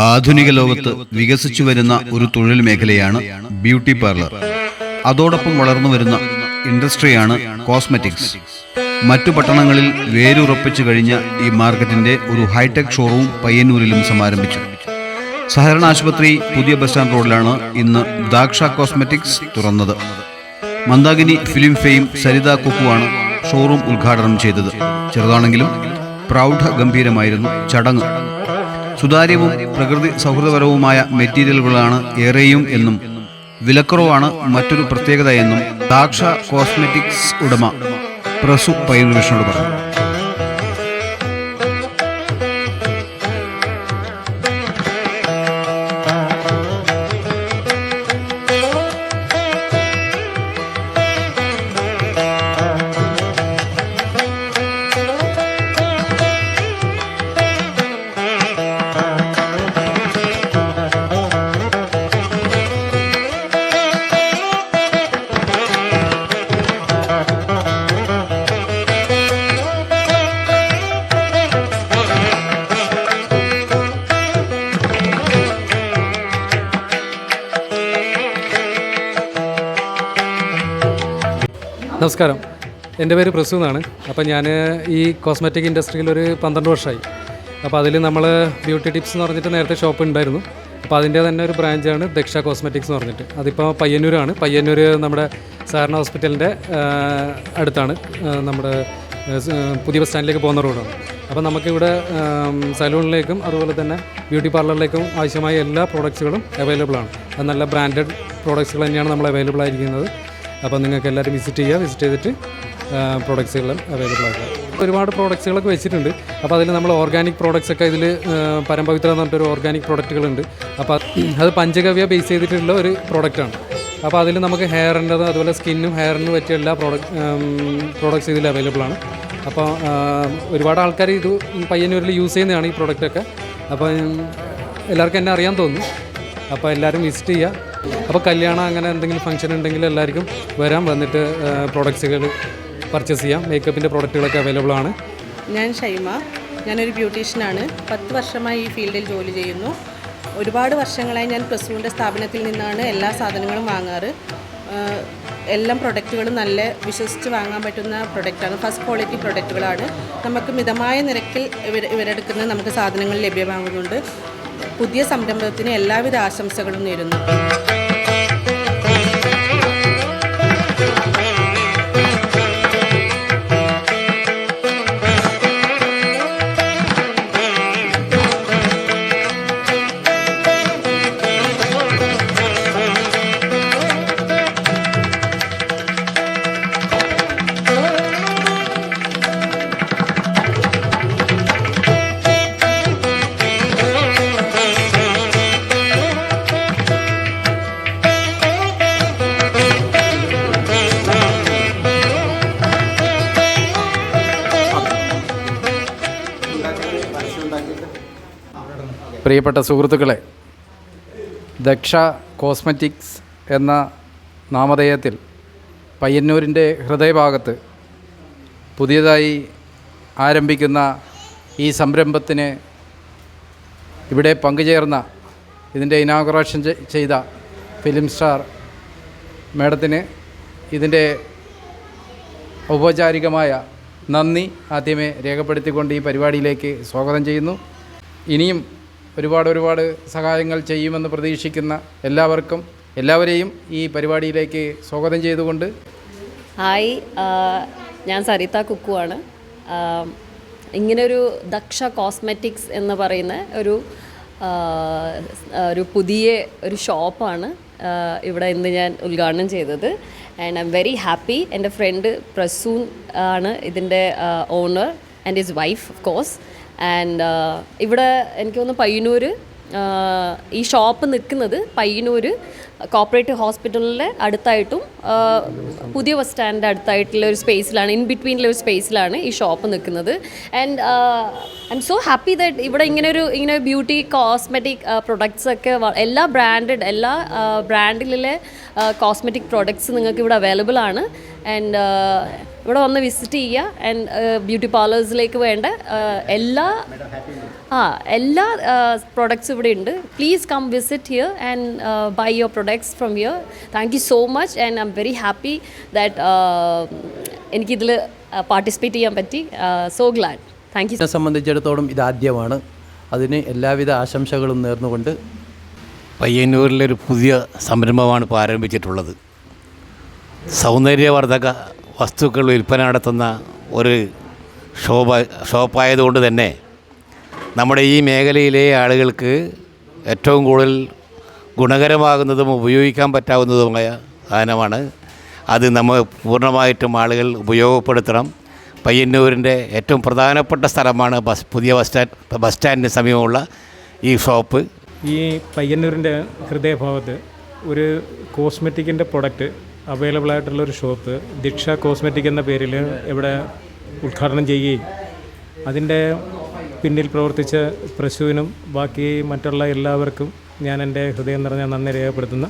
ആധുനിക ലോകത്ത് വികസിച്ചു വരുന്ന ഒരു തൊഴിൽ മേഖലയാണ് ബ്യൂട്ടി പാർലർ. അതോടൊപ്പം വളർന്നു വരുന്ന ഇൻഡസ്ട്രിയാണ് കോസ്മെറ്റിക്സ്. മറ്റു പട്ടണങ്ങളിൽ വേരുറപ്പിച്ചു കഴിഞ്ഞ ഈ മാർക്കറ്റിന്റെ ഒരു ഹൈടെക് ഷോറൂം പയ്യന്നൂരിലും സമാരംഭിച്ചു. സഹകരണ ആശുപത്രി പുതിയ ബസ് സ്റ്റാൻഡ് റോഡിലാണ് ഇന്ന് ദാക്ഷ കോസ്മെറ്റിക്സ് തുറന്നത്. മന്ദാകിനി ഫിലിം ഫെയിം സരിത കുക്കുവാണ് ഷോറൂം ഉദ്ഘാടനം ചെയ്തത്. ചെറുതാണെങ്കിലും പ്രൗഢ ഗംഭീരമായിരുന്നു ചടങ്ങ്. സുതാര്യവും പ്രകൃതി സൗഹൃദപരവുമായ മെറ്റീരിയലുകളാണ് ഏറെയും എന്നും വിലക്കുറവാണ് മറ്റൊരു പ്രത്യേകത എന്നും ദാക്ഷ കോസ്മെറ്റിക്സ് ഉടമ പ്രസു പൈനുവിഷനോട് പറഞ്ഞു. നമസ്കാരം. എന്റെ പേര് പ്രസു എന്നാണ്. അപ്പോൾ ഞാൻ ഈ കോസ്മെറ്റിക് ഇൻഡസ്ട്രിയിൽ ഒരു പന്ത്രണ്ട് വർഷമായി. അപ്പോൾ അതിൽ നമ്മൾ ബ്യൂട്ടി ടിപ്സ് എന്ന് പറഞ്ഞിട്ട് നേരത്തെ ഷോപ്പ് ഉണ്ടായിരുന്നു. അപ്പോൾ അതിന്റെ തന്നെ ഒരു ബ്രാഞ്ചാണ് ദക്ഷ കോസ്മെറ്റിക്സ് എന്ന് പറഞ്ഞിട്ട്. അതിപ്പോൾ പയ്യന്നൂരാണ്. പയ്യന്നൂർ നമ്മുടെ സാറിന ഹോസ്പിറ്റലിന്റെ അടുത്താണ്. നമ്മുടെ പുതിയ ബസ് സ്റ്റാൻഡിലേക്ക് പോകുന്ന റോഡാണ്. അപ്പോൾ നമുക്കിവിടെ സലൂണിലേക്കും അതുപോലെ തന്നെ ബ്യൂട്ടി പാർലറിലേക്കും ആവശ്യമായ എല്ലാ പ്രോഡക്റ്റ്സുകളും അവൈലബിൾ ആണ് അത് നല്ല ബ്രാൻഡഡ് പ്രോഡക്റ്റ്സുകൾ തന്നെയാണ് നമ്മൾ അവൈലബിൾ ആയിരിക്കുന്നത്. അപ്പോൾ നിങ്ങൾക്ക് എല്ലാവരും വിസിറ്റ് ചെയ്യുക. വിസിറ്റ് ചെയ്തിട്ട് പ്രോഡക്റ്റ്സുകളും അവൈലബിൾ ആക്കുക. ഒരുപാട് പ്രോഡക്റ്റ്സുകളൊക്കെ വെച്ചിട്ടുണ്ട്. അപ്പോൾ അതിൽ നമ്മൾ ഓർഗാനിക് പ്രോഡക്റ്റ്സ് ഒക്കെ ഇതിൽ പരമ്പവിത്ര എന്ന് പറഞ്ഞിട്ടൊരു ഓർഗാനിക് പ്രോഡക്റ്റുകളുണ്ട് അപ്പോൾ അത് പഞ്ചകവ്യ ബേസ് ചെയ്തിട്ടുള്ള ഒരു പ്രോഡക്റ്റാണ് അപ്പോൾ അതിൽ നമുക്ക് ഹെയറിന്റെത് അതുപോലെ സ്കിന്നും ഹെയറിനും പറ്റിയ എല്ലാ പ്രോഡക്റ്റ് പ്രോഡക്റ്റ്സ് ഇതിൽ അവൈലബിൾ ആണ്. അപ്പോൾ ഒരുപാട് ആൾക്കാർ ഇത് പയ്യന്നൂരിൽ യൂസ് ചെയ്യുന്നതാണ് ഈ പ്രോഡക്റ്റൊക്കെ അപ്പോൾ എല്ലാവർക്കും എന്നെ അറിയാൻ തോന്നുന്നു. അപ്പോൾ എല്ലാവരും വിസിറ്റ് ചെയ്യുക. അപ്പോൾ കല്യാണം അങ്ങനെ എന്തെങ്കിലും ഫംഗ്ഷൻ ഉണ്ടെങ്കിൽ എല്ലാവർക്കും വരാം. വന്നിട്ട് പ്രോഡക്ട്സുകൾ പർച്ചേസ് ചെയ്യാം. മേക്കപ്പിന്റെ പ്രോഡക്റ്റുകളൊക്കെ അവൈലബിൾ ആണ്. ഞാൻ ഷൈമ. ഞാനൊരു ബ്യൂട്ടീഷ്യനാണ് പത്ത് വർഷമായി ഈ ഫീൽഡിൽ ജോലി ചെയ്യുന്നു. ഒരുപാട് വർഷങ്ങളായി ഞാൻ പ്രസൂന്റെ സ്ഥാപനത്തിൽ നിന്നാണ് എല്ലാ സാധനങ്ങളും വാങ്ങാറ്. എല്ലാം പ്രൊഡക്റ്റുകളും നല്ല വിശ്വസിച്ച് വാങ്ങാൻ പറ്റുന്ന പ്രൊഡക്റ്റാണ് ഫസ്റ്റ് ക്വാളിറ്റി പ്രൊഡക്റ്റുകളാണ് നമുക്ക് മിതമായ നിരക്കിൽ ഇവർ ഇവരെടുക്കുന്ന നമുക്ക് സാധനങ്ങൾ ലഭ്യമാകുന്നുണ്ട്. പുതിയ സംരംഭത്തിന് എല്ലാവിധ ആശംസകളും നേരുന്നു. പ്രിയപ്പെട്ട സുഹൃത്തുക്കളെ ദക്ഷ കോസ്മെറ്റിക്സ് എന്ന നാമധേയത്തിൽ പയ്യന്നൂരിന്റെ ഹൃദയഭാഗത്ത് പുതിയതായി ആരംഭിക്കുന്ന ഈ സംരംഭത്തിന് ഇവിടെ പങ്കുചേർന്ന ഇതിന്റെ ഇനാഗുറേഷൻ ചെയ്ത ഫിലിം സ്റ്റാർ മേഡത്തിന് ഇതിന്റെ ഔപചാരികമായ നന്ദി ആദ്യമേ രേഖപ്പെടുത്തിക്കൊണ്ട് ഈ പരിപാടിയിലേക്ക് സ്വാഗതം ചെയ്യുന്നു. ഇനിയും ഒരുപാട് ഒരുപാട് സഹായങ്ങൾ ചെയ്യുമെന്ന് പ്രതീക്ഷിക്കുന്ന എല്ലാവർക്കും എല്ലാവരെയും ഈ പരിപാടിയിലേക്ക് സ്വാഗതം ചെയ്തുകൊണ്ട് ഹായ് ഞാൻ സരിത കുക്കുവാണ്. ഇങ്ങനൊരു ദക്ഷ കോസ്മെറ്റിക്സ് എന്ന് പറയുന്ന ഒരു ഒരു പുതിയ ഒരു ഷോപ്പാണ് ഇവിടെ ഇന്ന് ഞാൻ ഉദ്ഘാടനം ചെയ്തത്. ആൻഡ് ഐ വെരി ഹാപ്പി എന്റെ ഫ്രണ്ട് പ്രസൂൺ ആണ് ഇതിന്റെ owner and his wife of course and ഇവിടെ എനിക്ക് തോന്നുന്നു പയ്യന്നൂർ ഈ ഷോപ്പ് നിൽക്കുന്നത് പയ്യന്നൂർ കോപ്പറേറ്റീവ് ഹോസ്പിറ്റലിന്റെ അടുത്തായിട്ടും പുതിയ ബസ് സ്റ്റാൻഡിന്റെ അടുത്തായിട്ടുള്ള ഒരു സ്പേസിലാണ് ഇൻ ബിറ്റ്വീനിലെ ഒരു സ്പേസിലാണ് ഈ ഷോപ്പ് നിൽക്കുന്നത്. And I'm so happy that ഇവിടെ ഇങ്ങനെ ഒരു ഇങ്ങനെ ബ്യൂട്ടി കോസ്മെറ്റിക് പ്രൊഡക്ട്സ് ഒക്കെ എല്ലാ ബ്രാൻഡഡ് എല്ലാ ബ്രാൻഡിലെ കോസ്മെറ്റിക് പ്രൊഡക്ട്സ് നിങ്ങൾക്ക് ഇവിടെ അവൈലബിൾ ആണ്. ആൻഡ് ഇവിടെ വന്ന് വിസിറ്റ് ചെയ്യുക. ആൻഡ് ബ്യൂട്ടി പാർലേഴ്സിലേക്ക് വേണ്ട ആ, എല്ലാ ആ എല്ലാ പ്രൊഡക്ട്സും ഇവിടെ ഉണ്ട്. Please come visit here and buy your products from here thank you so much and I'm very happy that എനിക്കിതിൽ പാർട്ടിസിപ്പേറ്റ് ചെയ്യാൻ പറ്റി. സോ ഗ്ലാഡ് താങ്ക് യു സംബന്ധിച്ചിടത്തോളം ഇതാദ്യമാണ് അതിന് എല്ലാവിധ ആശംസകളും നേർന്നുകൊണ്ട് പയ്യന്നൂരിലൊരു പുതിയ സംരംഭമാണ് ഇപ്പോൾ ആരംഭിച്ചിട്ടുള്ളത്. സൗന്ദര്യവർദ്ധക വസ്തുക്കൾ വിൽപ്പന നടത്തുന്ന ഒരു ഷോപ്പ് ഷോപ്പായതുകൊണ്ട് തന്നെ നമ്മുടെ ഈ മേഖലയിലെ ആളുകൾക്ക് ഏറ്റവും കൂടുതൽ ഗുണകരമാകുന്നതും ഉപയോഗിക്കാൻ പറ്റാവുന്നതുമായ സാധനമാണ്. അത് നമ്മൾ പൂർണമായിട്ടും ആളുകൾ ഉപയോഗപ്പെടുത്തണം. പയ്യന്നൂരിന്റെ ഏറ്റവും പ്രധാനപ്പെട്ട സ്ഥലമാണ് ബസ് പുതിയ ബസ് സ്റ്റാൻഡ് ബസ് സ്റ്റാൻഡിന് സമീപമുള്ള ഈ ഷോപ്പ്. ഈ പയ്യന്നൂരിന്റെ ഹൃദയഭാഗത്ത് ഒരു കോസ്മെറ്റിക്കിന്റെ പ്രൊഡക്റ്റ് അവൈലബിൾ ആയിട്ടുള്ള ഒരു ഷോപ്പ് ദീക്ഷ കോസ്മെറ്റിക് എന്ന പേരിൽ ഇവിടെ ഉദ്ഘാടനം ചെയ്യുകയും അതിന്റെ പിന്നിൽ പ്രവർത്തിച്ച പ്രശുവിനും ബാക്കി മറ്റുള്ള എല്ലാവർക്കും ഞാൻ എന്റെ ഹൃദയം നിറഞ്ഞ നന്ദി രേഖപ്പെടുത്തുന്നു.